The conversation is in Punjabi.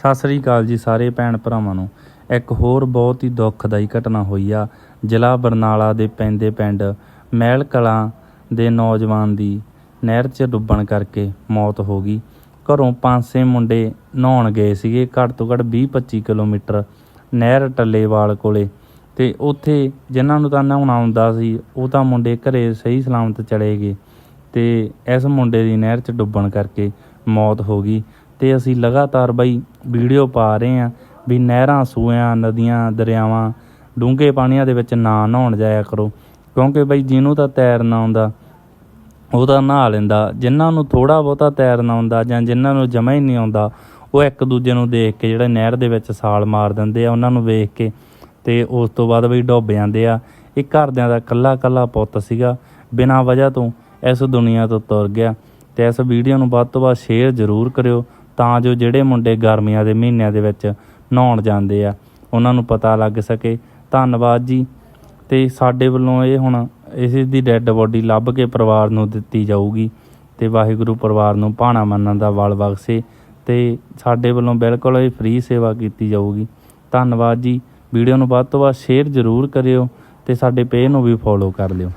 ਸਤਿ ਸ੍ਰੀ ਅਕਾਲ ਜੀ ਸਾਰੇ ਭੈਣ ਭਰਾਵਾਂ ਨੂੰ। ਇੱਕ ਹੋਰ ਬਹੁਤ ਹੀ ਦੁੱਖਦਾਈ ਘਟਨਾ ਹੋਈ ਆ। ਜ਼ਿਲ੍ਹਾ ਬਰਨਾਲਾ ਦੇ ਪੈਂਦੇ ਪਿੰਡ ਮਹਿਲ ਕਲਾਂ ਦੇ ਨੌਜਵਾਨ ਦੀ ਨਹਿਰ 'ਚ ਡੁੱਬਣ ਕਰਕੇ ਮੌਤ ਹੋ ਗਈ। ਘਰੋਂ ਪੰਜ ਛੇ ਮੁੰਡੇ ਨਹਾਉਣ ਗਏ ਸੀਗੇ, ਘੱਟ ਤੋਂ ਘੱਟ 20-25 ਕਿਲੋਮੀਟਰ ਨਹਿਰ ਟੱਲੇਵਾਲ ਕੋਲੇ। ਤੇ ਉੱਥੇ ਜਿਨ੍ਹਾਂ ਨੂੰ ਤਾਂ ਨਹਾਉਣਾ ਆਉਂਦਾ ਸੀ, ਉਹ ਤਾਂ ਮੁੰਡੇ ਘਰੇ ਸਹੀ ਸਲਾਮਤ ਚਲੇ ਗਏ। ਤੇ ਇਸ ਮੁੰਡੇ ਦੀ ਨਹਿਰ 'ਚ ਡੁੱਬਣ ਕਰਕੇ ਮੌਤ ਹੋ ਗਈ। ਤੇ ਅਸੀਂ ਲਗਾਤਾਰ ਬਈ ਵੀਡੀਓ ਪਾ ਰਹੇ ਹਾਂ ਵੀ ਨਹਿਰਾਂ ਸੂਇਆਂ ਨਦੀਆਂ, ਦਰਿਆਵਾਂ, ਡੂੰਘੇ ਪਾਣੀਆਂ ਦੇ ਵਿੱਚ ਨਾ ਨਹਾਉਣ ਜਾਇਆ ਕਰੋ। ਕਿਉਂਕਿ ਬਈ ਜਿਹਨੂੰ ਤਾਂ ਤੈਰਨਾ ਆਉਂਦਾ, ਉਹ ਤਾਂ ਨਹਾ ਲੈਂਦਾ। ਜਿਨ੍ਹਾਂ ਨੂੰ ਥੋੜਾ ਬਹੁਤਾ ਤੈਰਨਾ ਆਉਂਦਾ ਜਾਂ ਜਿਨ੍ਹਾਂ ਨੂੰ ਜਮਾ ਹੀ ਨਹੀਂ ਆਉਂਦਾ, ਉਹ ਇੱਕ ਦੂਜੇ ਨੂੰ ਦੇਖ ਕੇ ਜਿਹੜੇ ਨਹਿਰ ਦੇ ਵਿੱਚ ਛਾਲ ਮਾਰ ਦਿੰਦੇ ਆ, ਉਹਨਾਂ ਨੂੰ ਵੇਖ ਕੇ ਤੇ ਉਸ ਤੋਂ ਬਾਅਦ ਬਈ ਡੁੱਬ ਜਾਂਦੇ ਆ। ਇਹ ਘਰਦਿਆਂ ਦਾ ਕੱਲਾ ਕੱਲਾ ਪੁੱਤ ਸੀਗਾ। ਬਿਨਾਂ ਵਜ੍ਹਾ ਤੋਂ ਇਸ ਦੁਨੀਆ ਤੋਂ ਤੁਰ ਗਿਆ ਤੇ ਇਸ ਵੀਡੀਓ ਨੂੰ ਵੱਧ ਤੋਂ ਵੱਧ ਸ਼ੇਅਰ ਜ਼ਰੂਰ ਕਰਿਓ। ਤਾਂ ਜੋ ਜਿਹੜੇ ਮੁੰਡੇ ਗਰਮੀਆਂ ਦੇ ਮਹੀਨਿਆਂ ਦੇ ਵਿੱਚ ਨਹਾਉਣ ਜਾਂਦੇ ਆ, ਉਹਨਾਂ ਨੂੰ ਪਤਾ ਲੱਗ ਸਕੇ। ਧੰਨਵਾਦ ਜੀ। ਤੇ ਸਾਡੇ ਵੱਲੋਂ ਇਹ ਹੁਣ ਇਸ ਦੀ ਡੈੱਡ ਬੋਡੀ ਲੱਭ ਕੇ ਪਰਿਵਾਰ ਨੂੰ ਦਿੱਤੀ ਜਾਊਗੀ ਤੇ ਵਾਹਿਗੁਰੂ ਪਰਿਵਾਰ ਨੂੰ ਭਾਣਾ ਮੰਨਣ ਦਾ ਵਲ ਬਖਸ਼ੇ ਤੇ ਸਾਡੇ ਵੱਲੋਂ ਬਿਲਕੁਲ ਇਹ ਫ੍ਰੀ ਸੇਵਾ ਕੀਤੀ ਜਾਊਗੀ। ਧੰਨਵਾਦ ਜੀ। ਵੀਡੀਓ ਨੂੰ ਵੱਧ ਤੋਂ ਵੱਧ ਸ਼ੇਅਰ ਜ਼ਰੂਰ ਕਰਿਓ ਤੇ ਸਾਡੇ ਪੇਜ ਨੂੰ ਵੀ ਫੋਲੋ ਕਰ ਲਿਓ।